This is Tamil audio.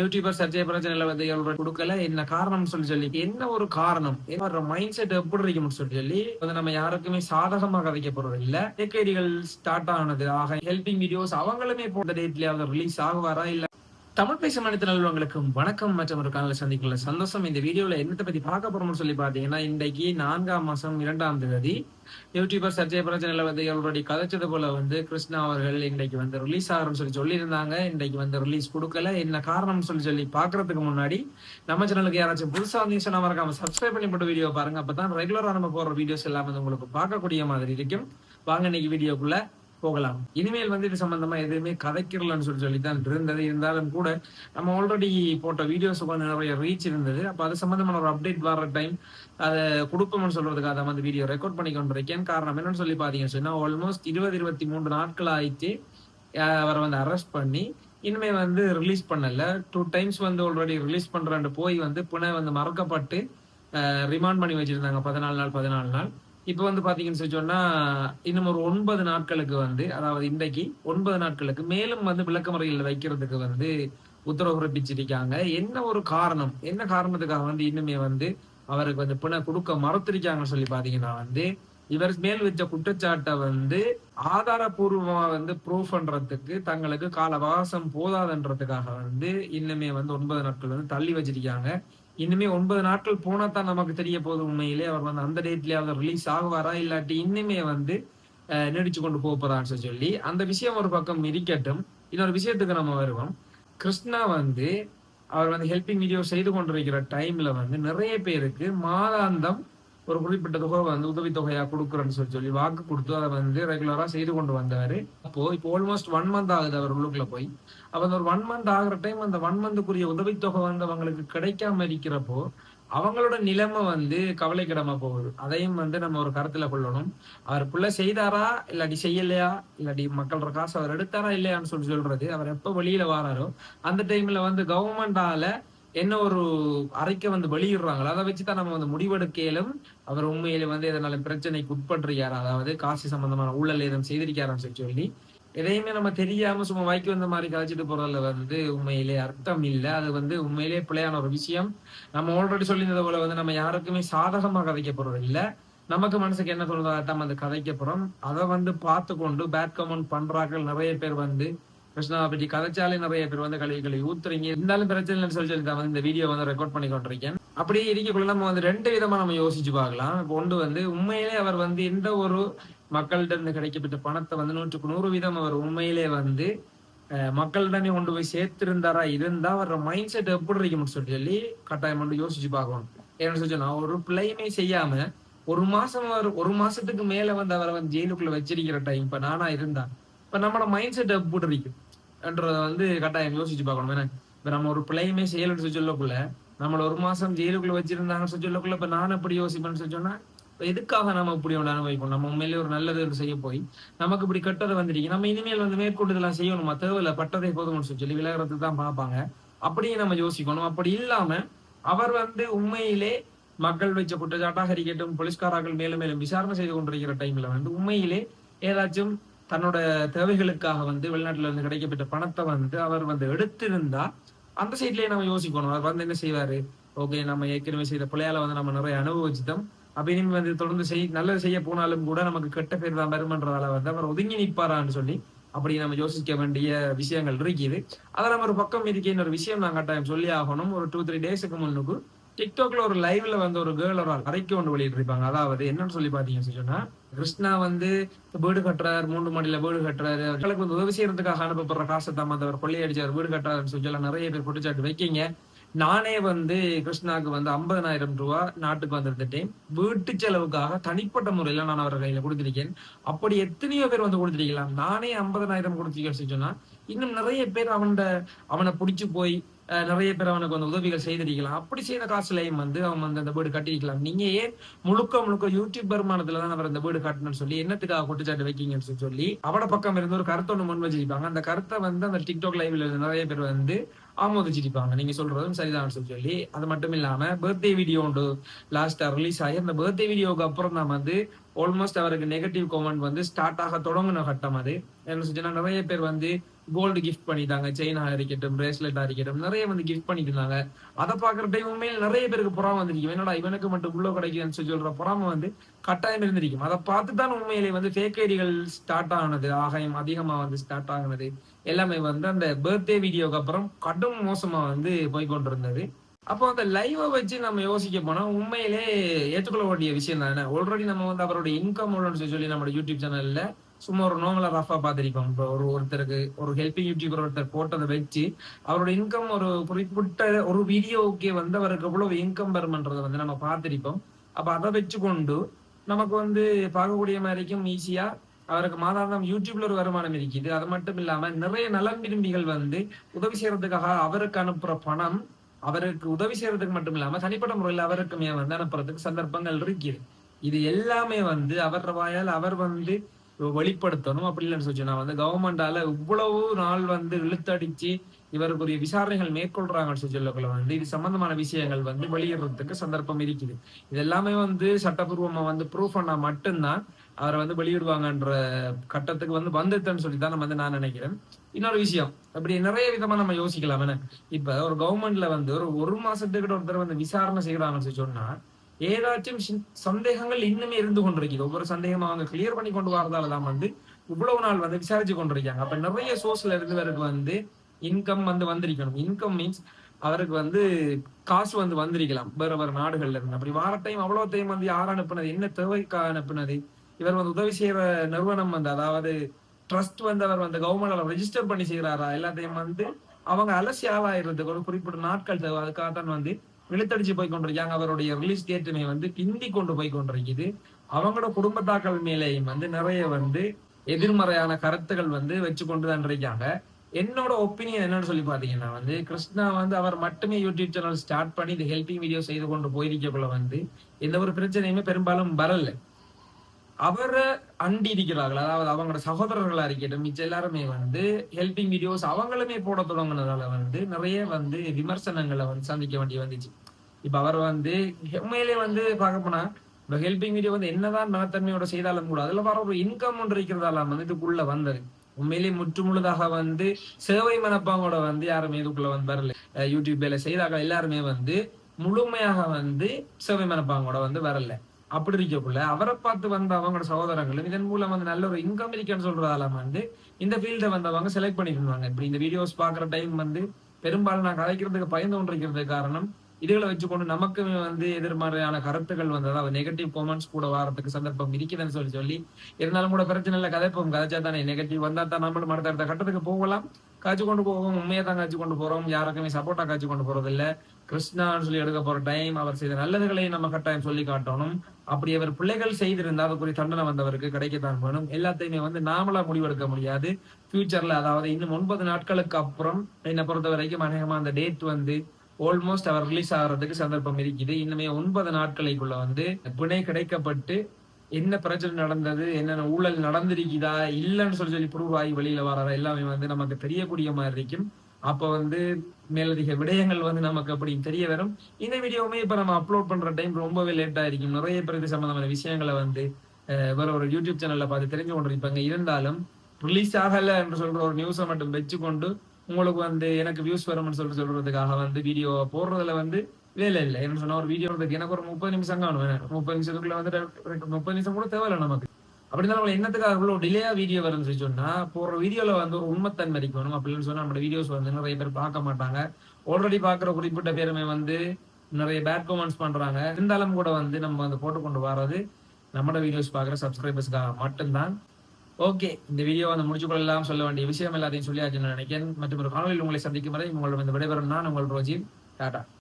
யூடியூபர் சர்ச்சை பிரச்சனை வந்து இவரோட கொடுக்கல. என்ன காரணம் சொல்லி சொல்லி என்ன ஒரு காரணம்? என்ன மைண்ட் செட் எப்படி இருக்கும்னு சொல்லி சொல்லி வந்து நம்ம யாருக்குமே சாதகமாக வைக்க போறது இல்ல. டெக்கேடிகள் ஸ்டார்ட் ஆனது ஆக ஹெல்பிங் வீடியோஸ் அவங்களுமே போன டேட்லயாவது ரிலீஸ் ஆகுவாரா இல்ல தமிழ் பேசும் மனித நல்வங்களுக்கும் வணக்கம். மற்றும் ஒரு காலையில் சந்திக்கல சந்தோஷம். இந்த வீடியோல என்னத்தை பத்தி பார்க்க போறோம்னு சொல்லி பாத்தீங்கன்னா இன்றைக்கு நான்காம் மாசம் இரண்டாம் தேதி. யூடியூபர் சர்ஜய பிரச்சனையில வந்து அவருடைய கதைச்சது போல வந்து கிருஷ்ணா அவர்கள் இன்றைக்கு வந்து ரிலீஸ் ஆகிறோம்னு சொல்லி சொல்லியிருந்தாங்க. இன்றைக்கு வந்து ரிலீஸ் கொடுக்கல. என்ன காரணம்னு சொல்லி சொல்லி பாக்குறதுக்கு முன்னாடி நம்ம சேனலுக்கு யாராச்சும் புதுசா வந்து சொன்னா மறக்காம சப்ஸ்கிரைப் பண்ணி போட்டு வீடியோ பாருங்க. அப்பதான் ரெகுலரா நம்ம போற வீடியோஸ் எல்லாம் வந்து உங்களுக்கு பார்க்கக்கூடிய மாதிரி இருக்கும். வாங்க இன்னைக்கு வீடியோக்குள்ள. போகலாம். இனிமேல் வந்து இது சம்பந்தமா எதுவுமே கதைக்கிறலன்னு சொல்லி சொல்லி தான் இருந்தது. இருந்தாலும் கூட நம்ம ஆல்ரெடி போட்ட வீடியோஸ் வந்து நிறைய ரீச் இருந்தது. அப்ப அது சம்பந்தமான ஒரு அப்டேட் வர டைம் அதை கொடுப்போம்னு சொல்றதுக்காக தான் வந்து வீடியோ ரெக்கார்ட் பண்ணி கொண்டிருக்கேன். காரணம் என்னன்னு சொல்லி பாத்தீங்கன்னு சொன்னா ஆல்மோஸ்ட் இருபது இருபத்தி மூன்று நாட்கள் ஆயிட்டு அவரை வந்து அரெஸ்ட் பண்ணி இனிமே வந்து ரிலீஸ் பண்ணல. டூ டைம்ஸ் வந்து ஆல்ரெடி ரிலீஸ் பண்றான்னு போய் வந்து புனே வந்து மறக்கப்பட்டு ரிமாண்ட் பண்ணி வச்சிருந்தாங்க. பதினாலு நாள் பதினாலு நாள். இப்போ வந்து பாத்தீங்கன்னு சொல்லி சொன்னா இன்னும் ஒரு ஒன்பது நாட்களுக்கு வந்து அதாவது இன்றைக்கு ஒன்பது நாட்களுக்கு மேலும் வந்து விளக்கமறையில் வைக்கிறதுக்கு வந்து உத்தரவு பிறப்பிச்சிருக்காங்க. என்ன ஒரு காரணம்? என்ன காரணத்துக்காக வந்து இன்னுமே வந்து அவருக்கு வந்து பிணை கொடுக்க மறுத்திருக்காங்கன்னு சொல்லி பாத்தீங்கன்னா வந்து இவர் மேல் வச்ச குற்றச்சாட்டை வந்து ஆதாரபூர்வமா வந்து ப்ரூவ் பண்றதுக்கு தங்களுக்கு கால அவகாசம் போதாதுன்றதுக்காக வந்து இன்னுமே வந்து ஒன்பது நாட்கள் வந்து தள்ளி வச்சிருக்காங்க. இன்னுமே ஒன்பது நாட்கள் போனா தான் நமக்கு தெரிய போகுது உண்மையிலே. அவர் வந்து அந்த டேட்லயாவது அவர் ரிலீஸ் ஆகுவாரா இல்லாட்டி இன்னுமே வந்து அஹ், நீடிச்சு கொண்டு போக போறான்னு சொல்லி அந்த விஷயம் ஒரு பக்கம் இருக்கட்டும். இன்னொரு விஷயத்துக்கு நம்ம வருவோம். கிருஷ்ணா வந்து அவர் வந்து ஹெல்பிங் வீடியோ செய்து கொண்டிருக்கிற டைம்ல வந்து நிறைய பேருக்கு மாதாந்தம் ஒரு குறிப்பிட்ட தொகை வந்து உதவித்தொகையா கொடுக்குறேன்னு சொல்லி சொல்லி வாக்கு கொடுத்து அதை வந்து ரெகுலரா செய்து கொண்டு வந்தாரு அப்போ இப்போ ஆல்மோஸ்ட் ஒன் மந்த் ஆகுது அவர் உள்ளுக்குள்ள போய். அப்ப அந்த ஒரு ஒன் மந்த் ஆகுற டைம் அந்த ஒன் மந்த்துக்குரிய உதவித்தொகை வந்து அவங்களுக்கு கிடைக்காம இருக்கிறப்போ அவங்களோட நிலைமை வந்து கவலைக்கிடமா போகுது. அதையும் வந்து நம்ம ஒரு கருத்துல கொள்ளணும். அவர் புள்ள செய்தாரா? இல்லாட்டி செய்யலையா? இல்லாட்டி மக்களோட காசு அவர் எடுத்தாரா? இல்லையான்னு சொல்லி சொல்றது அவர் எப்ப வெளியில வாராரோ அந்த டைம்ல வந்து கவர்மெண்டால என்ன ஒரு அறைக்க வந்து வெளியிடுறாங்களோ அதை வச்சுதான் நம்ம வந்து முடிவெடுக்கலும் அவர் உண்மையில வந்து எதனால பிரச்சனைக்கு உட்பட்டிருக்காரா அதாவது காசு சம்பந்தமான ஊழல் எதுவும் செய்திருக்காரான்னு சொல்லி சொல்லி எதையுமே நம்ம தெரியாம சும்மா வாய்க்கு வந்த மாதிரி கழிச்சிட்டு போறதுல வந்து உண்மையிலே அர்த்தம் இல்லை. அது வந்து உண்மையிலே பிள்ளையான ஒரு விஷயம். நம்ம ஆல்ரெடி சொல்லியிருந்தது போல வந்து நம்ம யாருக்குமே சாதகமா கதைக்க போறது இல்லை நமக்கு மனசுக்கு என்ன சொல்றதோ அதான் வந்து கதைக்க போறோம். அதை வந்து பார்த்து கொண்டு பேட் கமெண்ட் பண்றாக்கள் நிறைய பேர் வந்து கிருஷ்ணாபதி கதைச்சாலே நிறைய பேர் வந்து கழுவி கழுவி ஊத்துறீங்க. இருந்தாலும் பிரச்சனை இல்லைன்னு சொல்லி சொல்லி வந்து இந்த வீடியோ வந்து ரெக்கார்ட் பண்ணி கொண்டிருக்கேன். அப்படியே இருக்கக்குள்ள நம்ம வந்து ரெண்டு விதமா நம்ம யோசிச்சு பார்க்கலாம். இப்போ ஒன்று வந்து உண்மையிலே அவர் வந்து எந்த ஒரு மக்கள்கிட்ட இருந்து கிடைக்கப்பட்ட பணத்தை வந்து நூற்றுக்கு நூறு வீதம் அவர் உண்மையிலே வந்து அஹ், மக்களிடமே கொண்டு போய் சேர்த்திருந்தாரா இருந்தா அவரோட மைண்ட் செட் எப்படி இருக்கும்னு சொல்லி சொல்லி கட்டாயம் வந்து யோசிச்சு பார்க்கணும். ஏன்னு சொல்லி சொன்னா ஒரு பிள்ளையுமே செய்யாம ஒரு மாசம் அவர் ஒரு மாசத்துக்கு மேல வந்து அவரை வந்து ஜெயிலுக்குள்ள வச்சிருக்கிற டைம் இப்ப நானா இருந்தா இப்ப நம்மளோட மைண்ட் செட்டை எப்படி இருக்கும் வந்து கட்டாயம் யோசிச்சு பார்க்கணும். ஏன்னா இப்ப நம்ம ஒரு பிள்ளையுமே செய்யலன்னு சொல்லி சொல்லக்குள்ள நம்மள ஒரு மாசம் ஜெயிலுக்குள்ள வச்சிருந்தாங்கன்னு சொல்லி சொல்லக்குள்ள இப்ப நான் எப்படி யோசிப்பேன்னு சொல்லி சொன்னா எதுக்காக நம்ம இப்படி ஒன்று அனுபவிக்கணும்? நம்ம உண்மையிலே ஒரு நல்லது ஒன்று செய்ய போய் நமக்கு இப்படி கெட்டது வந்துருக்கு. நம்ம இனிமேல் வந்து மேற்கொண்டு இதெல்லாம் செய்யணுமா? தேவையில்ல. பட்டதை போதும்னு சொல்லி விலகிறது தான் பார்ப்பாங்க. அப்படியே நம்ம யோசிக்கணும். அப்படி இல்லாம அவர் வந்து உண்மையிலே மக்கள் வச்ச குற்றச்சாட்டாக இருக்கட்டும் போலீஸ்காரர்கள் மேலும் மேலும் விசாரணை செய்து கொண்டிருக்கிற டைம்ல வந்து உண்மையிலே ஏதாச்சும் தன்னோட தேவைகளுக்காக வந்து வெளிநாட்டுல இருந்து கிடைக்கப்பட்ட பணத்தை வந்து அவர் வந்து எடுத்திருந்தா அந்த சைட்லயே நம்ம யோசிக்கணும். அவர் வந்து என்ன செய்வாரு? ஓகே நம்ம ஏற்கனவே செய்த பிள்ளையால வந்து நம்ம நிறைய அனுபவிச்சுட்டோம். அப்படின்னு வந்து தொடர்ந்து செய் நல்லது செய்ய போனாலும் கூட நமக்கு கெட்ட பேர் தான் வருமன்றதால வந்து அவர் ஒதுங்கி நிற்பாரான்னு சொல்லி அப்படி நம்ம யோசிக்க வேண்டிய விஷயங்கள் இருக்குது. அதை நம்ம ஒரு பக்கம் இதுக்கு ஒரு விஷயம் நான் கட்டாயம் சொல்லி ஆகணும். ஒரு டூ த்ரீ டேஸுக்கு முன்னுக்கு டிக்டாக்ல ஒரு லைவ்ல வந்து ஒரு கேர்ள் ஒரு கதைக்கு ஒன்று வெளியிட்டு இருப்பாங்க அதாவது என்னன்னு சொல்லி பாத்தீங்கன்னு சொன்னா கிருஷ்ணா வந்து வீடு கட்டுறாரு மூன்று மாடியில வீடு கட்டுறாரு. அவர்களுக்கு வந்து உதவி செய்யறதுக்காக அனுப்பப்படுற காசை தான் வந்து அவர் கொள்ளையடிச்சார் வீடு கட்டுறாருன்னு சொல்லி நிறைய பேர் குற்றச்சாட்டு வைக்கீங்க. நானே வந்து கிருஷ்ணாக்கு வந்து ஐம்பதனாயிரம் ரூபா நாட்டுக்கு வந்திருந்துட்டேன். வீட்டு செலவுக்காக தனிப்பட்ட முறையில நான் அவர் கையில கொடுத்திருக்கேன். அப்படி எத்தனையோ பேர் வந்து கொடுத்திருக்கலாம். நானே ஐம்பதனாயிரம் கொடுத்திருக்கேன்னு சொன்னா இன்னும் நிறைய பேர் அவன் அவனை பிடிச்சு போய் நிறைய பேர் அவனுக்கு வந்து உதவிகள் செய்திருக்கலாம். அப்படி செய்த காசுலையும் வந்து அவன் வந்து அந்த வீடு கட்டியிருக்கலாம். நீங்க ஏன் முழுக்க முழுக்க யூடியூப் வருமானத்துல தான் அவர் அந்த வீடு கட்டணும்னு சொல்லி என்னத்துக்காக குற்றச்சாட்டு வைக்கீங்கன்னு சொல்லி சொல்லி அவட பக்கம் இருந்து ஒரு கருத்தை ஒண்ணு முன் வச்சிருப்பாங்க. அந்த கருத்தை வந்து அந்த டிக்டாக் லைவ்ல நிறைய பேர் வந்து ஆமோதிச்சிருப்பாங்க. நீங்க சொல்றதும் சரிதான் சொல்லி சொல்லி அது மட்டும் இல்லாம பர்த்டே வீடியோ ஒன்று லாஸ்டா ரிலீஸ் ஆகி அந்த பர்த்டே வீடியோவுக்கு அப்புறம் தான் வந்து ஆல்மோஸ்ட் அவருக்கு நெகட்டிவ் கமெண்ட் வந்து ஸ்டார்ட் ஆக தொடங்கின கட்டம் அது. என்ன சொல்லிச்சுன்னா நிறைய பேர் வந்து கோல்டு கிஃப்ட் பண்ணிட்டாங்க. செயினா இருக்கட்டும் பிரேஸ்லெட்டா இருக்கட்டும் நிறைய வந்து கிஃப்ட் பண்ணிட்டு இருந்தாங்க. அதை பாக்குற டைம் உண்மையில் நிறைய பேருக்கு புறாம வந்திருக்கும். என்னடா இவனுக்கு மட்டும் உள்ள கிடைக்குதுன்னு சொல்லி சொல்ற புறாம வந்து கட்டாயம் இருந்திருக்கும். அதை பார்த்து தான் உண்மையிலே வந்து ஃபேக் ஐடிகள் ஸ்டார்ட் ஆனது ஆகாயம் அதிகமா வந்து ஸ்டார்ட் ஆகினது எல்லாமே வந்து அந்த பர்த்டே வீடியோக்கு அப்புறம் கடும் மோசமா வந்து போய் கொண்டிருந்தது அப்போ அந்த லைவை வச்சு நம்ம யோசிக்க போனா உண்மையிலே ஏற்றுக்கொள்ள வேண்டிய விஷயம் தானே? ஆல்ரெடி நம்ம வந்து அவருடைய இன்கம் சொல்லி நம்ம யூடியூப் சேனல்ல சும்மா ஒரு நோமலா ரஃபா பார்த்திருப்போம். இப்போ ஒரு ஒருத்தருக்கு ஒரு ஹெல்பிங் யூடியூபர் ஒருத்தர் போட்டதை வச்சு அவரோட இன்கம் ஒரு குறிப்பிட்ட ஒரு வீடியோவுக்கு வந்து அவருக்கு எவ்வளவு இன்கம் வருமன்றதை வந்து நம்ம பார்த்திருப்போம். அப்ப அதை வச்சு கொண்டு நமக்கு வந்து பார்க்கக்கூடிய மாதிரிக்கும் ஈஸியா அவருக்கு மாதாந்தம் யூடியூப்ல ஒரு வருமானம் இருக்குது. அது மட்டும் இல்லாம நிறைய நலன் விரும்பிகள் வந்து உதவி செய்யறதுக்காக அவருக்கு அனுப்புற பணம் அவருக்கு உதவி செய்யறதுக்கு மட்டும் இல்லாம தனிப்பட்ட முறையில் அவருக்குமே வந்து அனுப்புறதுக்கு சந்தர்ப்பங்கள் இருக்குது. இது எல்லாமே வந்து அவர் வாயால் அவர் வந்து வெளிப்படுத்தணும் அப்படி இல்லைன்னு சொல்லி நான் வந்து கவர்மெண்டால இவ்வளவு நாள் வந்து இழுத்தடிச்சு இவருக்குரிய விசாரணைகள் மேற்கொள்றாங்கன்னு சொல்லி சொல்லக்குள்ள வந்து இது சம்பந்தமான விஷயங்கள் வந்து வெளியிடுறதுக்கு சந்தர்ப்பம் இருக்குது. இது எல்லாமே வந்து சட்டப்பூர்வமா வந்து ப்ரூஃப் பண்ணா மட்டும்தான் அவரை வந்து வெளியிடுவாங்கன்ற கட்டத்துக்கு வந்து வந்துட்டேன்னு சொல்லி தான் வந்து நான் நினைக்கிறேன். இன்னொரு விஷயம். அப்படி நிறைய விதமா நம்ம யோசிக்கலாம். என்ன? இப்ப ஒரு கவர்மெண்ட்ல வந்து ஒரு ஒரு மாசத்துக்கிட்ட ஒருத்தர் வந்து விசாரணை செய்யறாங்கன்னு சொன்னா ஏதாச்சும் சந்தேகங்கள் இன்னுமே இருந்து கொண்டிருக்குது. ஒவ்வொரு சந்தேகமா அவங்க கிளியர் பண்ணி கொண்டு வரதால தான் வந்து இவ்வளவு நாள் வந்து விசாரிச்சு கொண்டிருக்காங்க. அப்ப நிறைய சோர்ஸ்ல இருந்தவருக்கு வந்து இன்கம் வந்து வந்திருக்கணும். இன்கம் மீன்ஸ் அவருக்கு வந்து காசு வந்து வந்திருக்கலாம். வேற வேற நாடுகள்ல இருந்து. அப்படி வார டைம் அவ்வளவு டைம் வந்து யார் அனுப்புனது? என்ன தேவைக்கு அனுப்புனது? இவர் வந்து உதவி செய்யற நிறுவனம் வந்து அதாவது ட்ரஸ்ட் வந்து அவர் வந்து கவர்மெண்ட் ரெஜிஸ்டர் பண்ணி செய்கிறாரா எல்லாத்தையும் வந்து அவங்க அலசி ஆளாயிரத்துக்கு ஒரு குறிப்பிட்ட நாட்கள் தேவை. அதுக்காக தான் வந்து இழுத்தடிச்சு போய் கொண்டிருக்காங்க. அவருடைய ரிலீஸ் டேட்டுமே வந்து பிந்தி கொண்டு போய் கொண்டிருக்குது. அவங்களோட குடும்பத்தாக்கள் மேலேயும் வந்து நிறைய வந்து எதிர்மறையான கருத்துகள் வந்து வச்சு கொண்டு தான் இருக்காங்க. என்னோட ஒப்பீனியன் என்னன்னு சொல்லி பாத்தீங்கன்னா வந்து கிருஷ்ணா வந்து அவர் மட்டுமே யூடியூப் சேனல் ஸ்டார்ட் பண்ணி இந்த ஹெல்பிங் வீடியோ செய்து கொண்டு போயிருக்கக்குள்ள வந்து எந்த ஒரு பிரச்சனையுமே பெரும்பாலும் வரல. அவரை அண்டி இருக்கிறார்கள் அதாவது அவங்களோட சகோதரர்களா இருக்கட்டும் மிச்சம் எல்லாருமே வந்து ஹெல்பிங் வீடியோஸ் அவங்களுமே போட தொடங்கினதால வந்து நிறைய வந்து விமர்சனங்களை வந்து சந்திக்க வேண்டி வந்துச்சு. இப்ப அவர் வந்து உண்மையிலே வந்து பார்க்க போனா இந்த ஹெல்பிங் வீடியோ வந்து என்னதான் மனத்தன்மையோட செய்தாலும் கூட அதுல வர ஒரு இன்கம் ஒன்று இருக்கிறதால வந்து இதுக்குள்ள வந்தது. உண்மையிலேயே முற்று முழுதாக வந்து சேவை மனப்பாங்கோட வந்து யாருமே இதுக்குள்ள வந்து வரல. யூடியூப் வேலை எல்லாருமே வந்து முழுமையாக வந்து சேவை மனப்பாங்கோட வந்து வரல. அப்படி இருக்கக்குள்ள அவரை பார்த்து வந்த அவங்களோட சகோதரங்களும் இதன் மூலம் வந்து நல்ல ஒரு இன்கம் இருக்குன்னு சொல்றதால வந்து இந்த ஃபீல்டை வந்தவங்க செலக்ட் பண்ணிருந்தாங்க இப்படி இந்த வீடியோஸ் பாக்குற டைம் வந்து பெரும்பாலும் நான் கலைக்கிறதுக்கு பயந்து கொண்டிருக்கிறது காரணம் இதுகளை வச்சுக்கொண்டு நமக்கு வந்து எதிர்மறையான கருத்துக்கள் வந்து அதாவது நெகட்டிவ் காமெண்ட்ஸ் கூட வரதுக்கு சந்தர்ப்பம் இருக்குதுன்னு சொல்லி சொல்லி இருந்தாலும் கூட பிரச்சனை இல்லை கதைப்போம் கதைச்சா தானே நெகட்டிவ் வந்தா தான் நம்மளும் அடுத்த அடுத்த கட்டத்துக்கு போகலாம். காய்ச்சி கொண்டு போவோம் உண்மையை தான் காய்ச்சி கொண்டு போறோம். யாருக்குமே சப்போர்ட்டா காய்ச்சி கொண்டு போறது இல்ல. கிருஷ்ணான்னு சொல்லி எடுக்க போற டைம் அவர் செய்த நல்லதுகளை நம்ம கட்டாயம் சொல்லி காட்டணும். அப்படி அவர் பிள்ளைகள் செய்திருந்தா அதுக்குரிய தண்டனை வந்தவருக்கு கிடைக்கத்தான் வேணும். எல்லாத்தையுமே வந்து நாமளா முடிவெடுக்க முடியாது. ஃபியூச்சர்ல அதாவது இன்னும் ஒன்பது நாட்களுக்கு அப்புறம் என்னை பொறுத்த வரைக்கும் அநேகமா அந்த டேட் வந்து ஆல்மோஸ்ட் அவர் ரிலீஸ் ஆகிறதுக்கு சந்தர்ப்பம் இருக்குது. இன்னுமே ஒன்பது நாட்களுக்குள்ள வந்து பிணை கிடைக்கப்பட்டு என்ன பிரச்சனை நடந்தது என்னென்ன ஊழல் நடந்திருக்குதா இல்லைன்னு சொல்லி சொல்லி ப்ரூவ் ஆகி வெளியில வர்றதா எல்லாமே வந்து நமக்கு தெரியக்கூடிய மாதிரி இருக்கும். அப்ப வந்து மேலதிக விடயங்கள் வந்து நமக்கு அப்படி தெரிய வரும். இந்த வீடியோவுமே இப்ப நம்ம அப்லோட் பண்ற டைம் ரொம்பவே லேட்டா இருக்கும். நிறைய பேர் இது சம்பந்தமான விஷயங்களை வந்து வேற ஒரு யூடியூப் சேனல்ல பார்த்து தெரிஞ்சு கொண்டிருப்பாங்க இருந்தாலும் ரிலீஸ் ஆகல என்று சொல்ற ஒரு நியூஸை மட்டும் வச்சுக்கொண்டு உங்களுக்கு வந்து எனக்கு வியூஸ் வரும்னு சொல்லிட்டு சொல்றதுக்காக வந்து வீடியோ போடுறதுல வந்து வேலை இல்லை. என்ன சொன்னா ஒரு வீடியோ எனக்கு ஒரு முப்பது நிமிஷம் காணும் முப்பது நிமிஷத்துக்குள்ள வந்து முப்பது நிமிஷம் கூட தேவையில்லை நமக்கு. அப்படி இருந்தாலும் என்னத்துக்காக இவ்வளவு டிலேயா வீடியோ வரும்னு சொல்லி சொன்னா போற வீடியோல வந்து ஒரு உண்மைத்தன்மை இருக்கணும் அப்படின்னு சொன்னா நம்ம வீடியோஸ் வந்து நிறைய பேர் பார்க்க மாட்டாங்க. ஆல்ரெடி பாக்குற குறிப்பிட்ட பேருமே வந்து நிறைய பேட் கமெண்ட்ஸ் பண்றாங்க. இருந்தாலும் கூட வந்து நம்ம வந்து போட்டு கொண்டு வர்றது நம்மளோட வீடியோஸ் பாக்குற சப்ஸ்கிரைபர்ஸ்க்காக மட்டும்தான். ஓகே இந்த வீடியோ வந்து முடிச்சு கொள்ளலாம் சொல்ல வேண்டிய விஷயம் எல்லாத்தையும் சொல்லியாச்சுன்னு நினைக்கிறேன் மற்றும் ஒரு காணொலியில் உங்களை சந்திக்கும் வரை உங்களிடம் இந்த விடைபெறும் நான் உங்கள் ரோஜி டாடா.